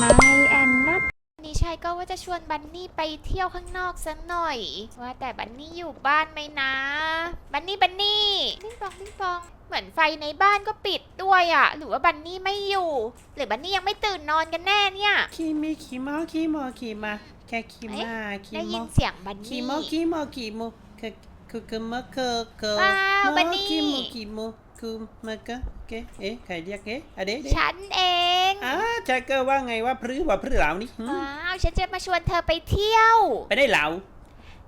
My and not นี่ชายก็ว่าจะชวนบันนี่ไปเที่ยวข้างนอกสักหน่อย ว่าแต่บันนี่อยู่บ้านไหมนะ บันนี่บันนี่ปิ้งปองปิ้งปอง เหมือนไฟในบ้านก็ปิดด้วยอะ่ะ หรือว่าบันนี่ไม่อยู่ หรือบันนี่ยังไม่ตื่นนอนกันแน่เนี่ย ขี่มีขี่มอขี่มอขี่มา แค่ขี่มาขี่ได้มยิอนเสียงบันขี่นี่มอขี่มอขี่มอคือคือคือมอคือคือว้าวมอบันนี่ ขี่มอขี่มอ คือมอก็เก๋เอ๊ะใครเรียกเอ๊ะอะเด็ดฉันเองอ่าแจ็คเกอร์ว่าไงว่าพรื้ว่าพรื้เหล่านี่หืมว้าวฉันจะมาชวนเธอไปเที่ยว ไปได้เหล่า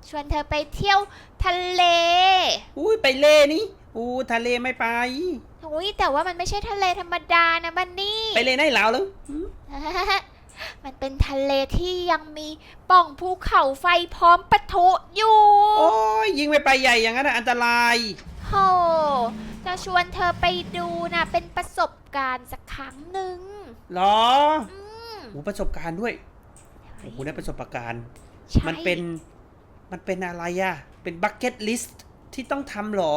ชวนเธอไปเที่ยวทะเลอุ้ยไปเล่นี่อู้ทะเลไม่ไป อุ้ยแต่ว่ามันไม่ใช่ทะเลธรรมดานะบันนี่ ไปเล่ได้เหล่าแล้วหืมมันเป็นทะเลที่ยังมีปล่องภูเขาไฟพร้อมปะทุอยู่ โอ้ยยิงไปไปใหญ่อย่างนั้นน่ะอันตราย โห จะชวนเธอไปดูนะเป็นประสบการณ์สักครั้งหนึ่งเหรออืมโอ้ประสบการณ์ด้วยโอ้โหได้ประสบการณ์ ใช่มันเป็นมันเป็นอะไรอะเป็นบักเก็ตลิสต์ที่ต้องทำเหรอ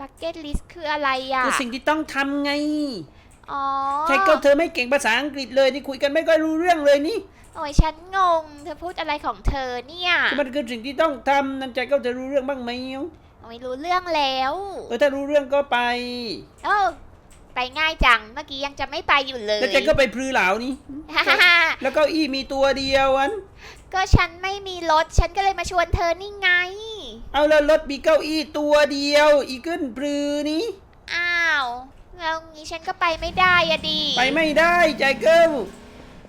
บักเก็ตลิสคืออะไรอะคือสิ่งที่ต้องทำไงอ๋อใช่ก็เธอไม่เก่งภาษาอังกฤษเลยนี่คุยกันไม่ค่อยรู้เรื่องเลยนี่โอ้ยฉันงง เธอพูดอะไรของเธอเนี่ยคือมันคือสิ่งที่ต้องทำนั่นใจก็จะรู้เรื่องบ้างไหม โอ้ยรู้เรื่องแล้วเออถ้ารู้เรื่องก็ไป เออไปง่ายจังเมื่อกี้ยังจะไม่ไปอยู่เลย แล้วใจก็ไปพลือเหลานี่ฮ่าฮ่าฮ่าแล้วเก็อี้มีตัวเดียวอัน ก็ฉันไม่มีรถ ฉันก็เลยมาชวนเธอนี่ไง เอาแล้วรถมีเก้าอี้ตัวเดียว อีกขึ้นพลือนี้ อ้าวแล้วงี้ฉันก็ไปไม่ได้อะดีไปไม่ได้ใจเกิล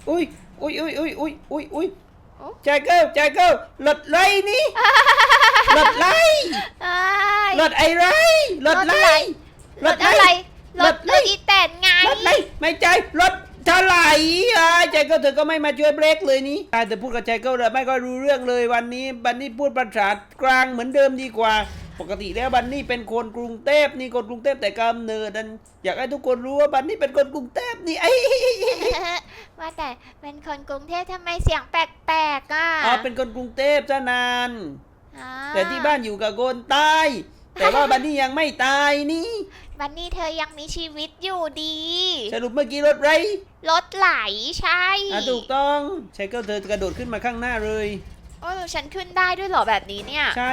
อุ้ยอุ้ยอุ้ยอุ้ยอุ้ยอุ้ยอุ้ย โอ้ใจเกิลใจเกิลรถไรนี่รถไรเอ้ยรถไอ้ไรรถไรรถอะไรรรถถรอะไรถอีแตนไงรถไรไม่ใจรถเท่าไหร่อะใจเกิลเธอก็ไม่มาช่วยเบรกเลยนี่อ่าแต่พูดกับใจเกิลเลยไม่ก็รู้เรื่องเลยวันนี้บันนี่พูดภาษากลางเหมือนเดิมดีกว่า ปกติแล้วบันนี่เป็นคนกรุงเทพนี่คนกรุงเทพแต่กำเนิดนั้นอยากให้ทุกคนรู้ว่าบันนี่เป็นคนกรุงเทพนี่ไอ้ว่าแต่เป็นคนกรุงเทพทำไมเสียงแปลกๆอะอ๋อเป็นคนกรุงเทพซะนานอ่าแต่ที่บ้านอยู่กับคนใต้แต่ว่าบันนี่ยังไม่ตายนี่ บันนี่เธอยังมีชีวิตอยู่ดี สรุปเมื่อกี้รถไร รถไหลใช่อะถูกต้องใช่ก็เธอกระโดดขึ้นมาข้างหน้าเลย โอ้ฉันขึ้นได้ด้วยเหรอแบบนี้เนี่ย ใช่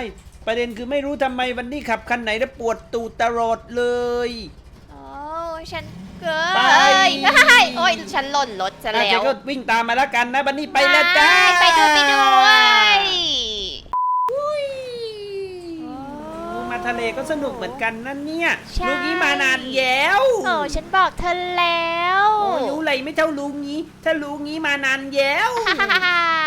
ประเด็นคือไม่รู้ทำไมวันนี้ขับคันไหนแล้วปวดตูดตลอดเลย โอ้ฉันเกิดไป โอ้ยฉันหล่นรถซะอะแล้เจ๊วก็วิ่งตามมาแล้วกันนะบันนี่ไปแล้วจ้าไปด้วยไปด้วยโอ้ มาทะเลก็สนุกเหมือนกันนั่นเนี่ยใช่ลุงนี้มานานแล้วโอ้ฉันบอกเธอแล้วโอ้รู้อะไรไม่เท่าลุงนี้ ถ้าลุงนี้มานานแล้ว ฮ่าฮ่าฮ่า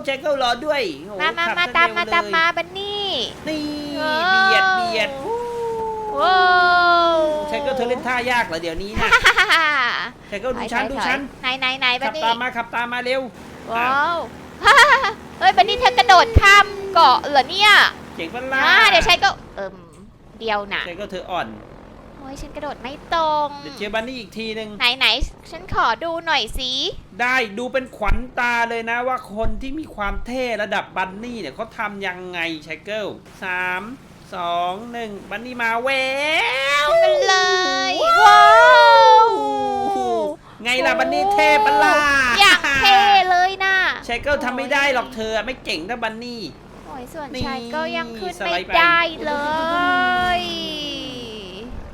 โอ้เจ๊ก็รอด้วยโอ้มามาขับมาซะตามเร็วมาเลยตามมาบันนี่นี่โอ้เบียดเบียดโว้วใช่ก็เธอเล่นท่ายากเหรอเดี๋ยวนี้นะฮ่าฮ่าฮ่าใช่ก็ดูฉันดูฉันไหนไหนไหนบัขันบนี่ตามมาขับตามมาเร็ว ว้าวฮ่าฮ่าฮ่าเฮ้ยบันนี่เธอกระโดดข้ามเกาะเหรอเนี่ยเจ๋งปะล่ะอ่าเดี๋ยวใช้ก็เอิ่มเดียวน่ะใช่ก็เธออ่อน โอ้ยฉันกระโดดไม่ตรง เดี๋ยวเจอบันนี่อีกทีหนึ่งไหนไหนฉันขอดูหน่อยสิ ได้ดูเป็นขวัญตาเลยนะว่าคนที่มีความเท่ระดับบันนี่เนี่ยเขาทำยังไงไชเกิลสามสองหนึ่งบันนี่มาแววกันเลยว้าวไงล่ะบันนี่เท่ปะล่ะอย่างเท่เลยนะไชเกิลทำไม่ได้หรอกเธอไม่เก่งเท่าบันนี่โอ้ยส่วนนี่ชายก็ยังขึ้นสไลไม่ด์ไปได้เลย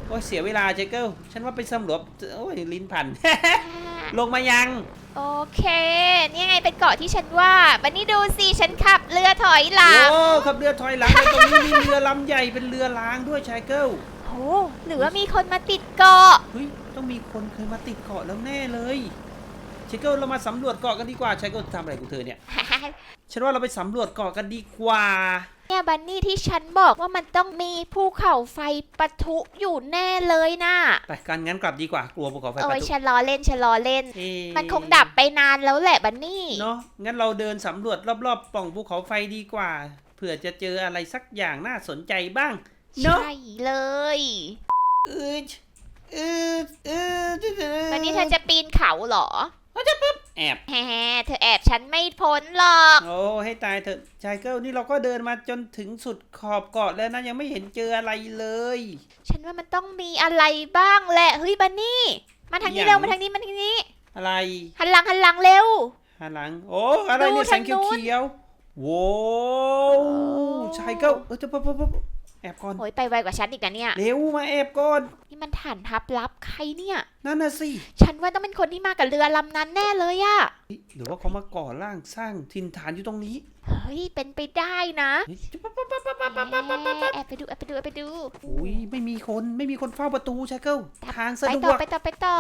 โอ้ยเสียเวลาไชเกิลฉันว่าไปสำรวจโอ้ยลิ้นพัน ลงมายัง โอเค นี่ไงเป็นเกาะที่ฉันว่าบันนี่ดูสิฉันขับเรือถอยหลังโอ้ขับเรือถอยหลังไปตรงนี้มีเรือลำใหญ่เป็นเรือล้างด้วยไชเกิลโอ้หรือว่ามีคนมาติดเกาะเฮ้ยต้องมีคนเคยมาติดเกาะแล้วแน่เลยเชคเกิลเรามาสำรวจเกาะกันดีกว่าเชคเกิลทำอะไรกูเธอเนี่ย ฉันว่าเราไปสำรวจเกาะกันดีกว่า เนี่ยบันนี่ที่ฉันบอกว่ามันต้องมีภูเขาไฟปะทุอยู่แน่เลยนะไปกันงั้นกลับดีกว่ากลัวภูเขาไฟโอ้ปะยทุฉันล้อเล่นฉันล้อเล่น เอ๊ะมันคงดับไปนานแล้วแหละบันนี่ เนาะงั้นเราเดินสำรวจรอบๆปล่องภูเขาไฟดีกว่าเผื่อจะเจออะไรสักอย่างน่าสนใจบ้าง เนาะใช่เลยเออเออเออบันนี่เธอจะปีนเขาเหรอ แอบแฮเธอแอบฉันไม่พ้นหรอก โอ้ให้ตายเถอะชายเกิลนี่เราก็เดินมาจนถึงสุดขอบเกาะแล้วนะยังไม่เห็นเจออะไรเลย ฉันว่ามันต้องมีอะไรบ้างแหละเฮ้ยบันนี่มาทางนี้อย่างเร็วมาทางนี้มาทางนี้ออะไรหันหลังหันหลังเร็วหันหลัง โอ้อะไรดูเนี่ยแสงทางนู้นเขียวๆโว้วชายเก้าเออจะปุ๊บปุ๊บปุ๊บแอบก่อน โอ้ยไปไวกว่าฉันอีกนะเนี่ย เร็วมาแอบก่อน นี่มันฐานทับลับใครเนี่ย นั่นน่ะสิ ฉันว่าต้องเป็นคนที่มากับเรือลำนั้นแน่เลยอะหรือว่าเขามาก่อร่างสร้างทินฐานอยู่ตรงนี้ เฮ้ย เป็นไปได้นะแอบไปดูแอบไปดูแอบไปดู อุ้ยไม่มีคนไม่มีคนเฝ้าประตูชาเกิลทางสะดวกไปต่อไปต่อไปต่อ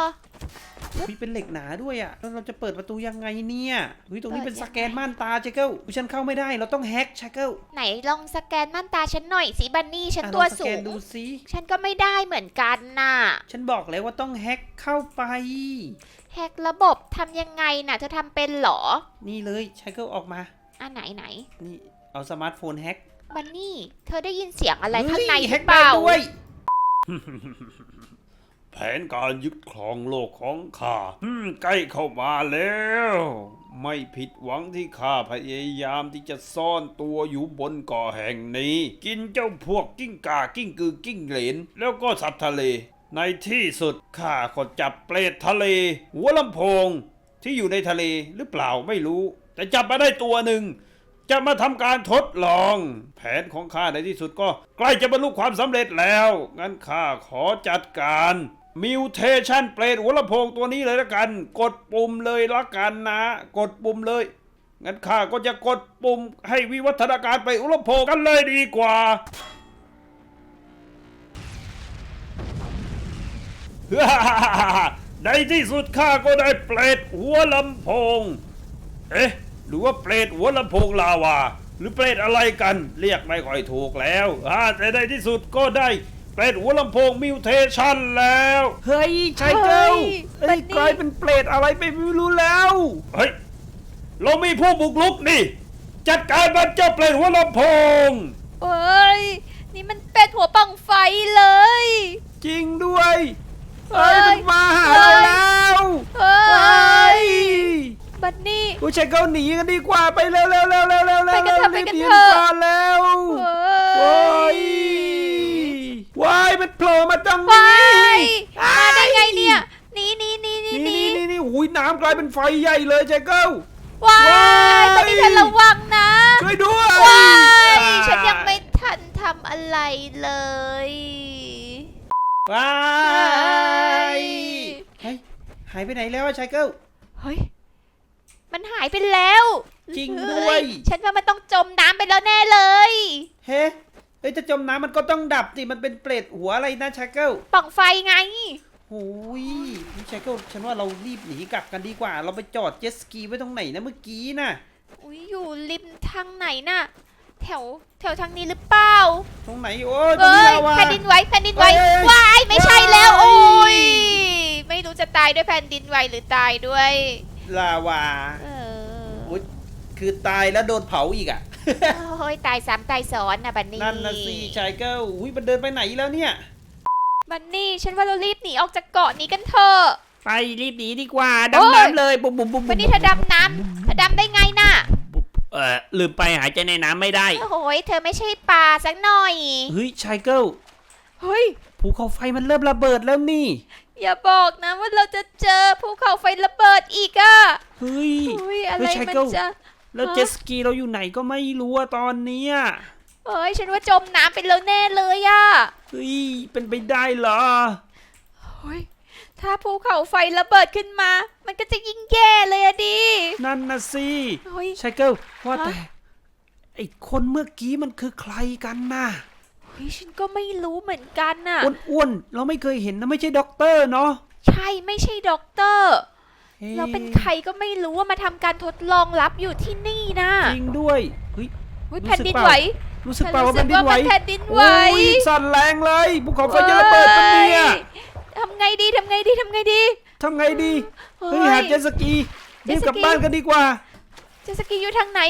มีเป็นเหล็กหนาด้วยอะแล้วเราจะเปิดประตูยังไงเนี่ยอุ้ยตรงนี้เปิเป็ดนยังไงสแกนม่านตาชายเก้าอุ๊ยฉันเข้าไม่ได้เราต้องแฮ็กชายเก้าไหนลองสแกนม่านตาฉันหน่อยสิบันนี่ฉันอะตัวลองสสูแกนงดูสิฉันก็ไม่ได้เหมือนกันน่ะ ฉันบอกแล้วว่าต้องแฮ็กเข้าไปแฮกระบบทำยังไงน่ะเธอทำเป็นเหรอ นี่เลยชายเก้าออกมาอะไหนไหนนี่เอาสมาร์ทโฟนแฮ็กบันนี่ เธอได้ยินเสียงอะไรเฮ้ยข้างในหแฮ็รืกอเปล่าได้ด้วย แผนการยึดครองโลกของข้าอืมใกล้เข้ามาแล้ว ไม่ผิดหวังที่ข้าพยายามที่จะซ่อนตัวอยู่บนเกาะแห่งนี้ กินเจ้าพวกกิ้งกากิ้งกือกิ้งเหลน แล้วก็สัตว์ทะเล ในที่สุดข้าก็จับเปรตทะเล หัวลำโพงที่อยู่ในทะเลหรือเปล่าไม่รู้ แต่จับมาได้ตัวหนึ่งจะมาทำการทดลอง แผนของข้าในที่สุดก็ ใกล้จะบรรลุความสำเร็จแล้ว งั้นข้าขอจัดการ มิวเทชันเปรตหัวลำโพงตัวนี้เลยละกัน กดปุ่มเลยละกันนะ กดปุ่มเลย งั้นข้าก็จะกดปุ่มให้วิวัฒนาการไปหัวลำโพงกันเลยดีกว่าในที่สุดข้าก็ได้เปรตหัวลำโพง เอ๊ะ หรือว่าเปรตหัวลำโพงลาวา หรือเปรตอะไรกัน เรียกไม่ค่อยถูกแล้วอ่าแต่ในที่สุดก็ได้ เปรตหัวลำโพงมิวเทชันแล้ว เฮ้ยชายเก้าเฮ้เฮ้ยยบันนี่กลายเป็นเปรตอะไรไปไม่รู้แล้ว เฮ้ย เรามีผู้บุกรุกนี่ จัดการมันเจ้าเปรตหัวลำโพงเอ้ย นี่มันเป็ดหัวปังไฟเลย จริงด้วยเฮ้เฮ้ยยมันมาหาเราแล้วเฮ้เฮ้ยยบันนี่ผู้ชายเกาหนีกันดีกว่าไปเร็วเร็วเร็วเร็วเร็วเร็วไปกันเถอะรีบไปกันหนีเถอะก่อนแล้วเฮโอ้้ยยว้ายมันโผล่มาตรงไปนี้มาได้ไงเนี่ยหนี่นี่นี่นี่นี่นี่นี่นี่นี่หุยน้ำกลายเป็นไฟใหญ่เลยชายเก้าว้าว้ายยบันนี่เธอระวังนะช่วยด้วยว้ายอ่าฉันยังไม่ทันทำอะไรเลย ว้ายเฮ้ยหายไปไหนแล้วอะชายเก้าเฮ้ย มันหายไปแล้วจริงด้วย เฮ้ฉันว่ามันต้องจมน้ำไปแล้วแน่เลย เฮ้เฮ้ยถ้าจมน้ำมันก็ต้องดับสิมันเป็นเปรตหัวอะไรนะชายเก้าป่องไฟไงโอ้ยพี่ชายเก้าฉันว่าเรารีบหนีกลับกันดีกว่า เราไปจอดเจ็ตสกีไว้ตรงไหนนะเมื่อกี้น่ะอุ้ยอยู่ริมทางไหนน่ะ แถวแถวทางนี้หรือเปล่าตรงไหนโอ้ยตรงเอ้นี้ยเราว่ะแผ่นดินไหวแผ่นดินไหวเอ้ยว้ายไม่ใช่แล้วว้ายโอ้ยไม่รู้จะตายด้วยแผ่นดินไหวหรือตายด้วย ลาวาเออ โอ๊ยคือตายแล้วโดนเผาอีกอะ โอ้ยตายซ้ำตายซ้อนนะบันนี่นั่นนะสิชายเก้าอุ้ยมันเดินไปไหนแล้วเนี่ย บันนี่ฉันว่าเรารีบหนีออกจากเกาะนี้กันเถอะ ไปรีบหนีดีกว่าโอ้ยดำน้ำเลยบุบบุบบุบบันนี่เธอดำน้ำเธอดำได้ไงน่ะ เออลืมไปหายใจในน้ำไม่ได้ โอ้ยเธอไม่ใช่ปลาสักหน่อย เฮ้ยชายเก้าเฮ้ยภูเขาไฟมันเริ่มระเบิดแล้วนี่ อย่าบอกนะว่าเราจะเจอภูเขาไฟระเบิดอีกอะเฮ้ยอุ้ยอะไรเฮ้ยชายมันเก้าจะ แล้วฮะเจ็ตสกีเราอยู่ไหนก็ไม่รู้อะตอนเนี้ยเอ้ยฉันว่าจมน้ำไปแล้วแน่เลยอะเฮ้ยเป็นไปได้เหรอเฮ้ยถ้าภูเขาไฟระเบิดขึ้นมา มันก็จะยิ่งแย่เลยอะดิ นั่นนะสิเฮ้ยชายเกิลว่าฮะแต่ไอ้คนเมื่อกี้มันคือใครกันน่ะเฮ้ยฉันก็ไม่รู้เหมือนกันน่ะอ้วนๆเราไม่เคยเห็นนะไม่ใช่ด็อกเตอร์เนาะ ใช่ไม่ใช่ด็อกเตอร์ฮ้ย เราเป็นใครก็ไม่รู้ว่ามาทำการทดลองลับอยู่ที่นี่นะจริงด้วยเฮ้ยเฮ้ยรู้แผ่นสึกดินเปล่า ไหว รู้สึกฉันเปล่าว่ารู้สึแผ่กนดินว่าไหวมันแผ่นดินไหว โอ้ยสั่นแรงเลยภูเขาไฟจะระเบิดปะเนี่ยทำไงดีทำไงดีทำไงดีทำไงดีเฮ้ยเฮ้ยหาเจ็ตสกีเจ็รีตบสกีกลับบ้านกันดีกว่าเจตสกีอยู่ทางไหน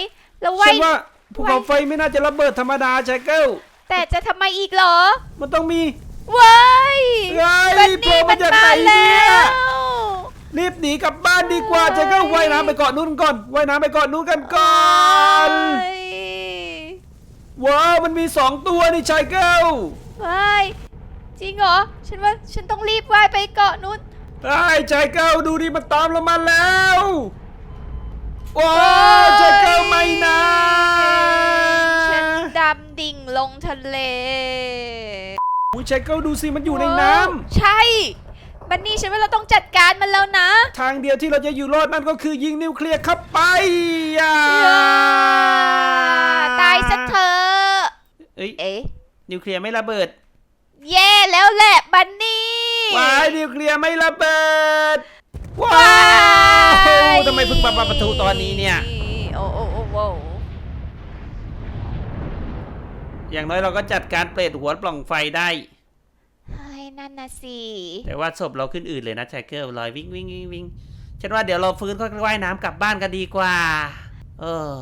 เราไว้ฉันว่าภูเขาไฟไม่น่าจะระเบิดธรรมดาชายเกิลแต่จะทำไมอีกเหรอมันต้องมี เว้ยเฮ้ยบันโผล่นี่มามันจากมาไหนเนี่แล้ย ว รีบหนีกลับบ้านดีกว่าเฮ้ชายยเกิลว่ายน้ำไปเกาะนู้นก่อนว่ายน้ำไปเกาะนู้นกันก่อนเฮ้ยว้าวมันมีสองตัวนี่ชายเกิลเฮ้ยจริงเหรอ ฉันว่าฉันต้องรีบว่ายไปเกาะนู้นไปไอ้ใจเก้าดูดิมันตามเรามาแล้วว้าวใจเก้าไม่นะฉันดำดิ่งลงทะเล อุ้ยใจเก้าดูสิมันอยู่ในน้ำ ใช่ บันนี่ฉันว่าเราต้องจัดการมันแล้วนะ ทางเดียวที่เราจะอยู่รอดนั่นก็คือยิงนิวเคลียร์เข้าไปอะตายซะเถอะเอ้ยเอ๊ะนิวเคลียร์ไม่ระเบิด แย่แล้วแหละบันนี่ว้ายนิวเคลียร์ไม่ระเบิดว้าว้าวทำไมเพิ่งปาประตูตอนนี้เนี่ย โอ้โอ้โอ้โอ้อย่างน้อยเราก็จัดการเปรตหัวปล่องไฟได้เฮ้ย นั่นนะสิแต่ว่าศพเราขึ้นอืดเลยนะแชคเกิลลอยวิ่งวิ่งวิ่งวิ่งฉันว่าเดี๋ยวเราฟื้นก็ว่ายน้ำกลับบ้านกันดีกว่า เออ